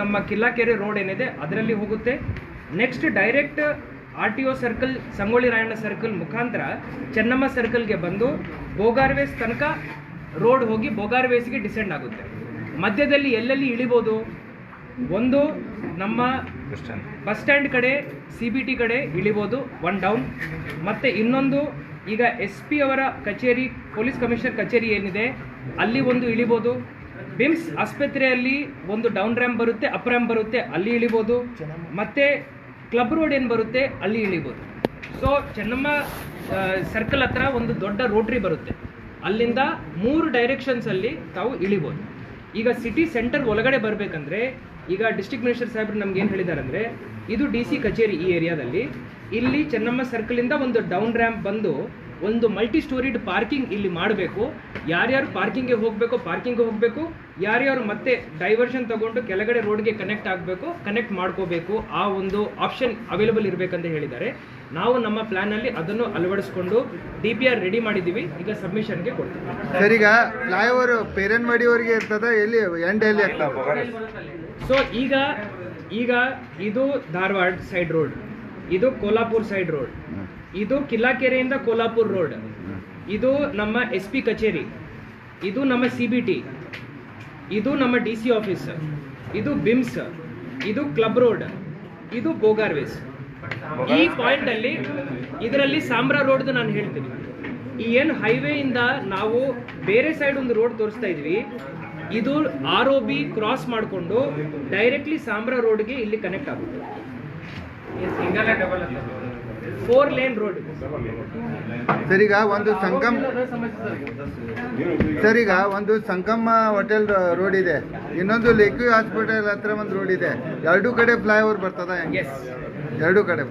ನಮ್ಮ ಕಿಲ್ಲಾಕೆರೆ ರೋಡ್ ಏನಿದೆ ಅದರಲ್ಲಿ ಹೋಗುತ್ತೆ. Next direct R T O circle Sangolli Rayanna circle ಮುಖಾಂತರ ಚೆನ್ನಮ್ಮ ಸರ್ಕಲ್ಗೆ ಬಂದು ಬೋಗಾರ್ವೇಸ್ ತನಕ ರೋಡ್ ಹೋಗಿ ಬೋಗಾರ್ವೇಸ್ಗೆ ಡಿಸೆಂಡ್ ಆಗುತ್ತೆ. ಮಧ್ಯದಲ್ಲಿ ಎಲ್ಲೆಲ್ಲಿ ಇಳಿಬೋದು? ಒಂದು ನಮ್ಮ ಬಸ್ ಸ್ಟ್ಯಾಂಡ್ ಕಡೆ ಸಿ ಬಿ ಟಿ ಕಡೆ ಇಳಿಬೋದು ಒನ್ ಡೌನ್ ಮತ್ತು ಇನ್ನೊಂದು ಈಗ ಎಸ್ ಪಿ ಅವರ ಕಚೇರಿ ಪೊಲೀಸ್ ಕಮಿಷನರ್ ಕಚೇರಿ ಏನಿದೆ ಅಲ್ಲಿ ಒಂದು ಇಳಿಬೋದು. ಬಿಮ್ಸ್ ಆಸ್ಪತ್ರೆಯಲ್ಲಿ ಒಂದು ಡೌನ್ ರ್ಯಾಂಪ್ ಬರುತ್ತೆ ಅಪ್ ರ್ಯಾಂಪ್ ಬರುತ್ತೆ ಅಲ್ಲಿ ಇಳಿಬೋದು. ಮತ್ತೆ ಕ್ಲಬ್ ರೋಡ್ ಏನು ಬರುತ್ತೆ ಅಲ್ಲಿ ಇಳಿಬೋದು. ಸೊ ಚೆನ್ನಮ್ಮ ಸರ್ಕಲ್ ಹತ್ರ ಒಂದು ದೊಡ್ಡ ರೋಟ್ರಿ ಬರುತ್ತೆ. ಅಲ್ಲಿಂದ ಮೂರು ಡೈರೆಕ್ಷನ್ಸಲ್ಲಿ ತಾವು ಇಳಿಬೋದು. ಈಗ ಸಿಟಿ ಸೆಂಟರ್ ಒಳಗಡೆ ಬರಬೇಕಂದ್ರೆ ಈಗ ಡಿಸ್ಟ್ರಿಕ್ಟ್ ಮಿನಿಸ್ಟರ್ ಸಾಹೇಬ್ರು ನಮ್ಗೆ ಏನು ಹೇಳಿದ್ದಾರೆ ಅಂದರೆ ಇದು ಡಿ ಸಿ ಕಚೇರಿ ಈ ಏರಿಯಾದಲ್ಲಿ ಇಲ್ಲಿ ಚೆನ್ನಮ್ಮ ಸರ್ಕಲಿಂದ ಒಂದು ಡೌನ್ ರ್ಯಾಂಪ್ ಬಂದು ಒಂದು ಮಲ್ಟಿ ಸ್ಟೋರಿಡ್ ಪಾರ್ಕಿಂಗ್ ಇಲ್ಲಿ ಮಾಡಬೇಕು. ಯಾರ್ಯಾರು ಪಾರ್ಕಿಂಗ್ಗೆ ಹೋಗಬೇಕು ಪಾರ್ಕಿಂಗ್ಗೆ ಹೋಗಬೇಕು. ಯಾರ್ಯಾರು ಮತ್ತೆ ಡೈವರ್ಷನ್ ತಗೊಂಡು ಕೆಳಗಡೆ ರೋಡ್ಗೆ ಕನೆಕ್ಟ್ ಆಗಬೇಕು ಕನೆಕ್ಟ್ ಮಾಡ್ಕೋಬೇಕು. ಆ ಒಂದು ಆಪ್ಷನ್ ಅವೈಲೇಬಲ್ ಇರಬೇಕಂತ ಹೇಳಿದ್ದಾರೆ. ನಾವು ನಮ್ಮ ಪ್ಲಾನಲ್ಲಿ ಅದನ್ನು ಅಳವಡಿಸ್ಕೊಂಡು ಡಿ ಪಿ ಆರ್ ರೆಡಿ ಮಾಡಿದ್ದೀವಿ. ಈಗ ಸಬ್ಮಿಷನ್ಗೆ ಕೊಡ್ತೀವಿ. ಸರ್ ಈಗ ಫ್ಲೈಓವರ್ ಮಾಡಿಯವರಿಗೆ ಇರ್ತದ ಎಲ್ಲಿ ಎಂಡ್ ಎಲ್ಲಿ ಸೊ ಈಗ ಈಗ ಇದು ಧಾರವಾಡ ಸೈಡ್ ರೋಡ್ ಇದು ಕೋಲ್ಹಾಪುರ್ ಸೈಡ್ ರೋಡ್ ಇದು ಕಿಲ್ಲಾಕೆರೆಯಿಂದ ಕೋಲ್ಹಾಪುರ್ ರೋಡ್. ಇದು ನಮ್ಮ ಎಸ್ ಪಿ ಕಚೇರಿ. ಇದು ನಮ್ಮ ಸಿ ಬಿ ಟಿ. ಇದು ನಮ್ಮ ಡಿ ಸಿ ಆಫೀಸ್. ಇದು ಬಿಮ್ಸ್. ಇದು ಕ್ಲಬ್ ರೋಡ್. ಇದು ಬೋಗಾರ್ವೇಸ್. ಈ ಪಾಯಿಂಟ್ ಅಲ್ಲಿ ಇದರಲ್ಲಿ ಸಾಂಬ್ರಾ ರೋಡ್ ನಾನು ಹೇಳ್ತೀನಿ. ಈ ಏನು ಹೈವೇ ಇಂದ ನಾವು ಬೇರೆ ಸೈಡ್ ಒಂದು ರೋಡ್ ತೋರಿಸ್ತಾ ಇದ್ವಿ. ಇದು ಆರ್ ಒ ಬಿ ಕ್ರಾಸ್ ಮಾಡಿಕೊಂಡು ಡೈರೆಕ್ಟ್ಲಿ ಸಾಂಬ್ರಾ ರೋಡ್ಗೆ ಇಲ್ಲಿ ಕನೆಕ್ಟ್ ಆಗುತ್ತೆ. ಫೋರ್ ಲೇನ್ ರೋಡ್ ಸರ್ ಈಗ ಒಂದು ಸಂಗಮ್ ಸರ್ ಈಗ ಒಂದು ಸಂಗಮ್ಮ ಹೋಟೆಲ್ ರೋಡ್ ಇದೆ. ಇನ್ನೊಂದು ಲೇಕ್ಯೂ ಹಾಸ್ಪಿಟಲ್ ಹತ್ರ ಒಂದು ರೋಡ್ ಇದೆ. ಎರಡೂ ಕಡೆ ಫ್ಲೈಓವರ್ ಬರ್ತದ ಎರಡು ಎಸ್ ಎರಡೂ ಕಡೆ